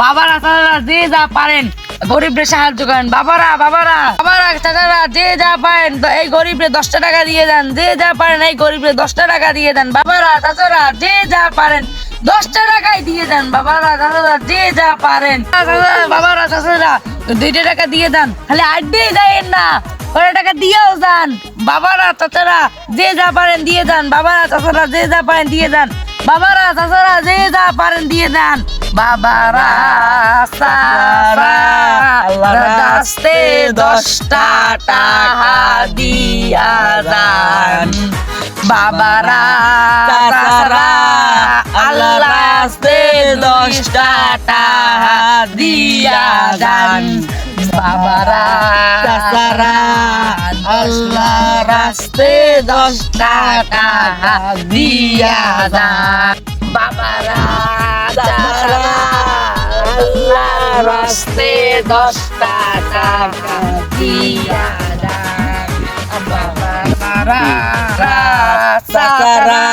বাবারা চাচারা যে যা পারেন গরিবদের সাহায্য করেন। বাবারা বাবারা বাবারা চাচারা যে যা পারেন, এই গরিবরে দশটা টাকা দিয়ে দেন। যে যা পারেন, এই গরিবরে দশটা টাকা দিয়ে দেন। বাবারা চাচারা যে যা পারেন, দশটা টাকাই দিয়ে দেন। বাবারা চাচারা যে যা পারেন, বাবারা চাচারা দুইটা টাকা দিয়ে দেন। খালি আড্ডি দেন না, ওরা টাকা দিয়েও যান বাবারা চাচারা যে যা পারেন, দিয়ে দেন। বাবারা চাচারা যে যা পারেন, দিয়ে দেন। বাবারা চাচারা যে যা পারেন দিয়ে দেন। বাবারা রাস্তে দশটা টাকা দিয়া যান। বাবারা আল্লাহ রাস্তে দশটা টাকা দিয়া যান। বাবারা আল্লাহ রাস্তে দশটা টাকা দিয়া যান বাবারা আল্লাহ রাস্তে দশটা টাকা দিয়া যান বাবারা চাচারা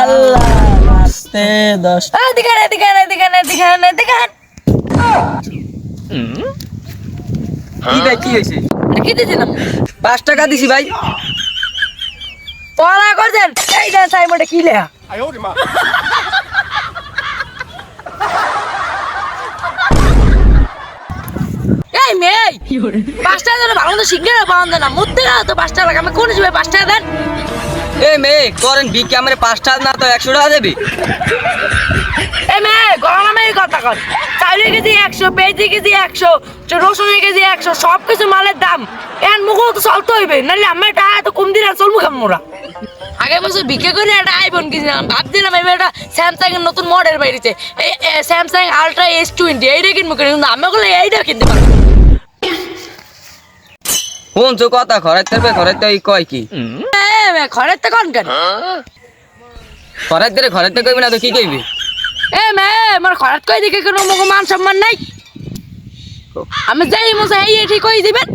আল্লাহ রাস্তে দশ এদিকে এদিকে এদিকে এদিকে কি ভাই কি হয়েছে? কি দিয়েছিলাম পাঁচ টাকা দিছি ভাই। পড়া করছেন? এই দেন সাইমোটে কি লেখা? এই মেয়ে পাঁচটা জন্য ভালো মতো শিখে না পাওয়া না। মধ্যে না তো পাঁচটা টাকা আমি কোন হিসেবে পাঁচ টাকা দেন? এ মেয়ে করেন বিকে আমার পাঁচ টাকা না তো একশো টাকা দেবে। এই মেয়ে গরম আমি কথা কর চাউলের কেজি একশো কেজি একশো রসুনের কেজি একশো সব কিছু মালের দাম। মুখও তো চলতে হইবে নাহলে আমার টাকা এত কম দিন আর চলবো কেমন মোরা আগে বছর বিক্রি করে একটা আইফোন কিনছিলাম ভাবছিলাম এবার একটা স্যামসাং এর নতুন মডেল বেরিয়েছে। এই স্যামসাং আলট্রা এস টোয়েন্টি এইটা কিনবো কিনে? কিন্তু আমি বলে এইটা কিনতে পারব কথা খরাইতে ওই কয় কি? এ, মে, ঘরের তো কোন খরাইতে কইবি না তো কি কইবি? এ মে কই কোনো মান সম্মান নাই। আমি যাই মজা এই ঠিক কই দিবেন।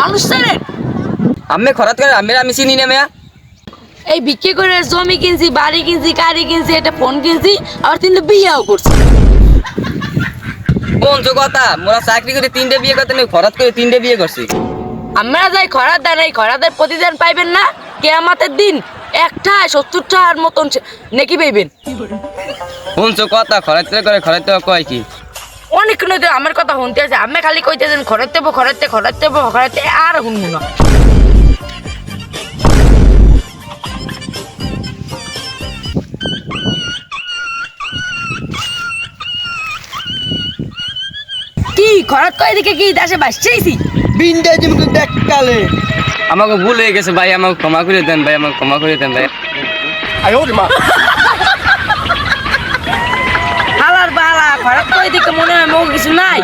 মানুষ ছেড়েন আমি খরাত করে আমি আমি চিনি না মেয়া এই বিক্রি করে জমি কিনছি বাড়ি কিনছি গাড়ি কিনছি একটা ফোন কিনছি আবার তিনটে বিয়েও করছি। কথা মোরা চাকরি করে তিনটে বিয়ে করতে নেই খরাত করে তিনটে বিয়ে করছি। আমরা যাই খরার দেন এই খরাদের প্রতিদান পাইবেন না কেয়ামাতের দিন। একটা সত্তরটার মতন নেকি পাইবেন। শুনছো কথা খরাইতে করে খরাইতে কয় কি? অনেক নদী আমার কথা শুনতে আছে। আমি খালি কইতেছেন খরাতে বো খরাতে খরাতে বো খরাতে আর শুনব না। কি খরাত কয় দিকে কি দেশে বাসছেইছি বিন্ডে জিমকে দেখকালে আমাকে ভুল হয়ে গেছে ভাই আমাকে ক্ষমা করে দেন ভাই আমাকে ক্ষমা করে দেন ভাই। হালার বালা খরাত কয় দিকে মনে হয় মৌ কিছু নাই।